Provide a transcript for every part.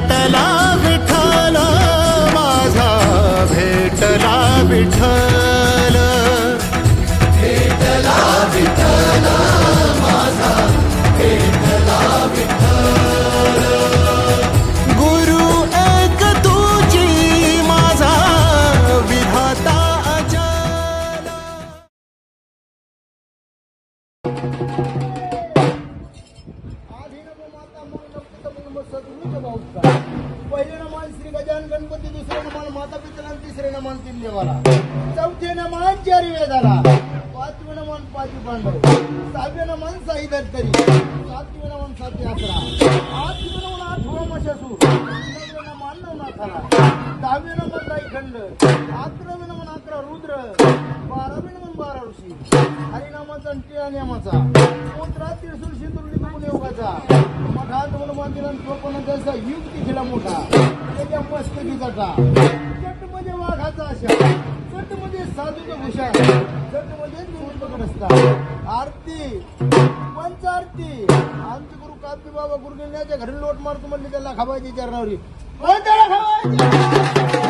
தட்டல नमान साई दत्तरी अकरा. आठवे नमान आठवा मशासू नववे नमान नवनाथाला दहावे खंड अकरावे नमान अकरा रुद्र. बारा ऋषी. हरिनामाचा आणि टिळा नियमाचा मोत्रा त्रिशूल सिंदूर लिंबू योगाचा मठात हनुमान दिला चोपन्न त्याचा युक्ती केला मोठा. त्याच्या मस्तकीचा का चट म्हणजे वाघाचा आशा. चट म्हणजे साधूचा भूषा चट म्हणजे निवडणूक रस्ता आरती. आमचे बाबा गुरुगिरण्याच्या घरी लोट मारतो म्हणले त्याला खावायची चरणावरी. पण त्याला खावायची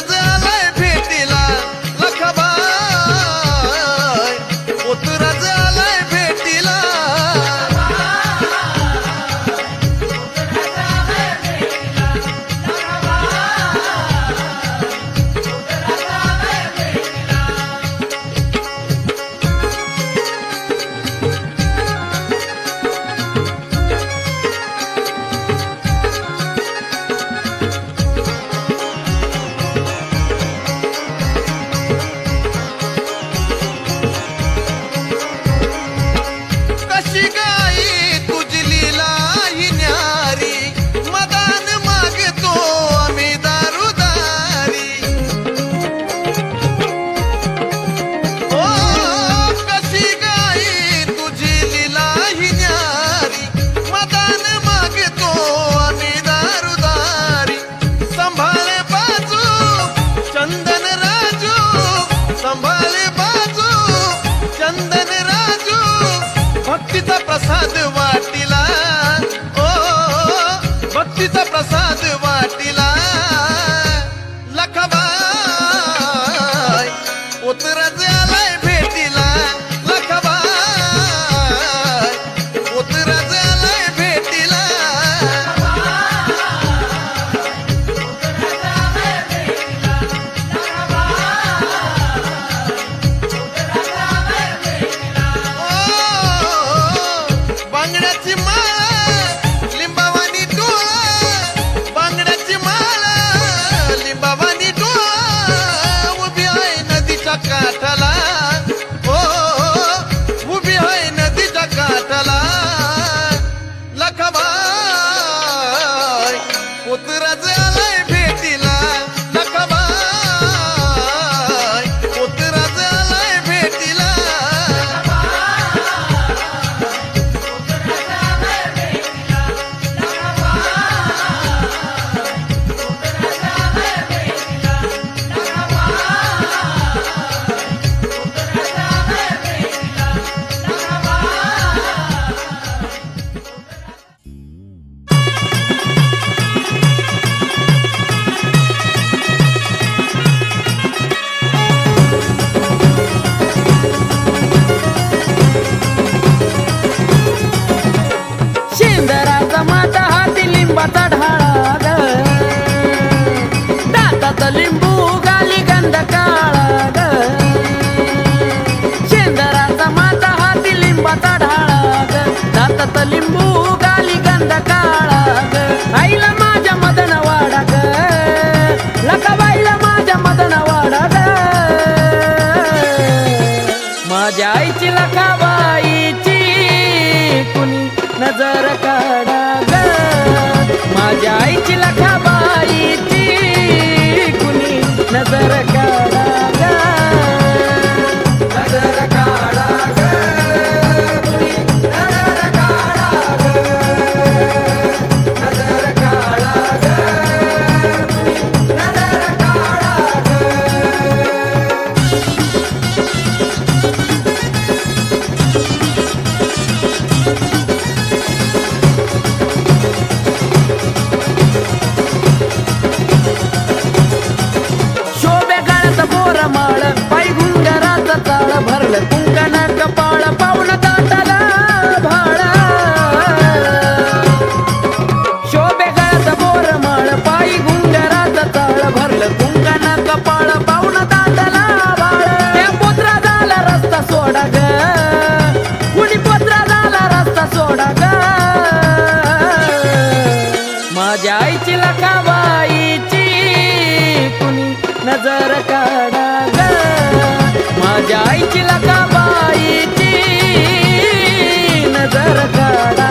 I'll माझ्या आईची लखाबाईची कुणी नजर काढा माझ्या आईची लखाबाईची नजर काढा.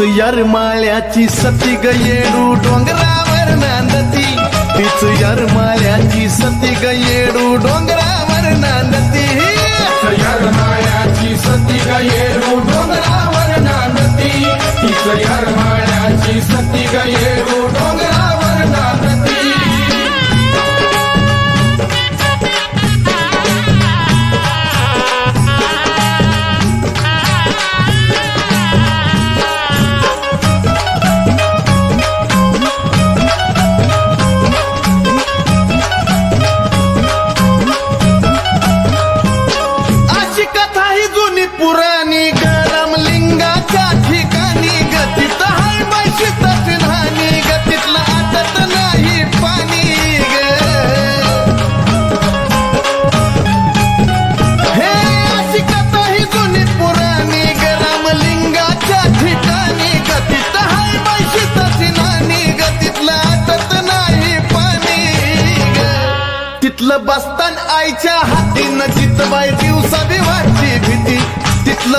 यार यरमाळ्याची सती गयेडू डोंगरावर नांदती. तीच यरमाळ्याची सती गयेडू डोंगरावर नांदती. यरमाळ्याची सती गयेडू डोंगरावर नांदती. तीच यरमाळ्याची सती गयेडू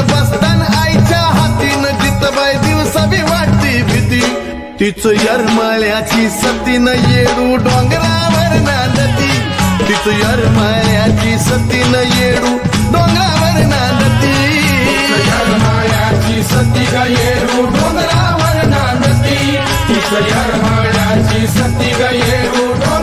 बसतान आईच्या हातीनं जितबाई बाय बी वाटती भीती. तिच यरमाळ्याची सतीन येडू डोंगरावर नांदती. तिचं यरमाळ्याची सतीन येडू डोंगरावर नांदती. मायाची सती गयेरू डोंगरावर नांदती. तिच यरमाळ्याची सती गयेरू डोंगरावर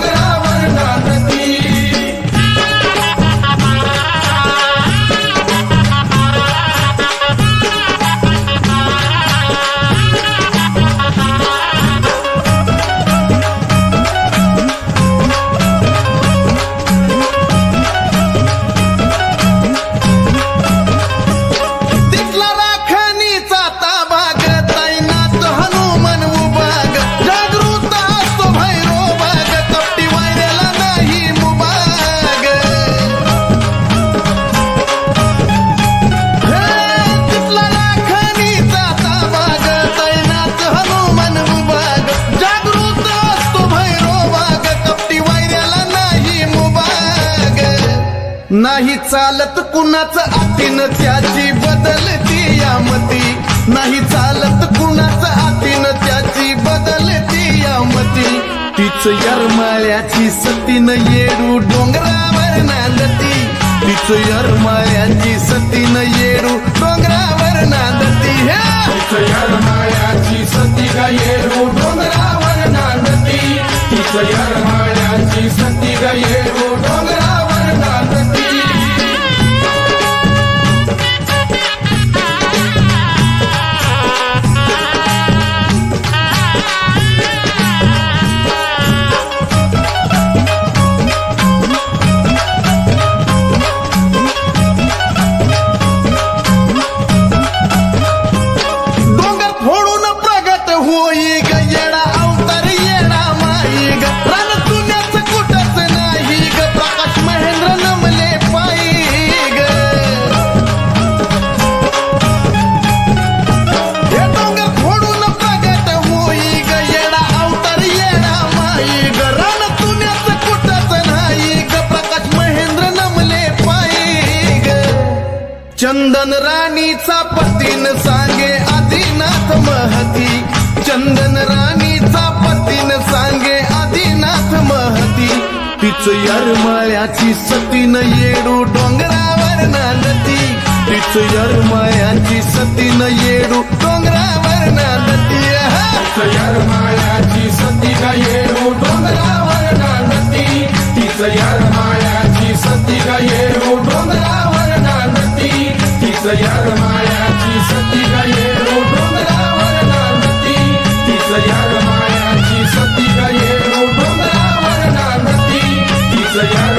नाही चालत कुणाचं आतीन त्याची बदलती यामती. नाही चालत कुणाचं आतीन त्याची बदलती यामती. तीच यरमाळ्याची सतीन येडू डोंगरावर नांदती. तीच यरमाळ्याची सतीन येडू डोंगरावर नांदती. हे! तिचं यरमाळ्याची सती येडू डोंगरावर नांदती. तीच यरमाळ्याची सती येडू डोंगरावर मायाची सतीन येडू डोंगरावर नांदती तिच यर मायाची सतीन येडू डोंगरावर नांदती यर मायाची सतीन येडू डोंगरावर नांदती तिच यर मायाची सतीन येडू डोंगरावर नांदती तिच यर मायाची सतीन येडू डोंगरावर नांदती तिच यर मायाची सतीन येडू डोंगरावर नांदती तिच यर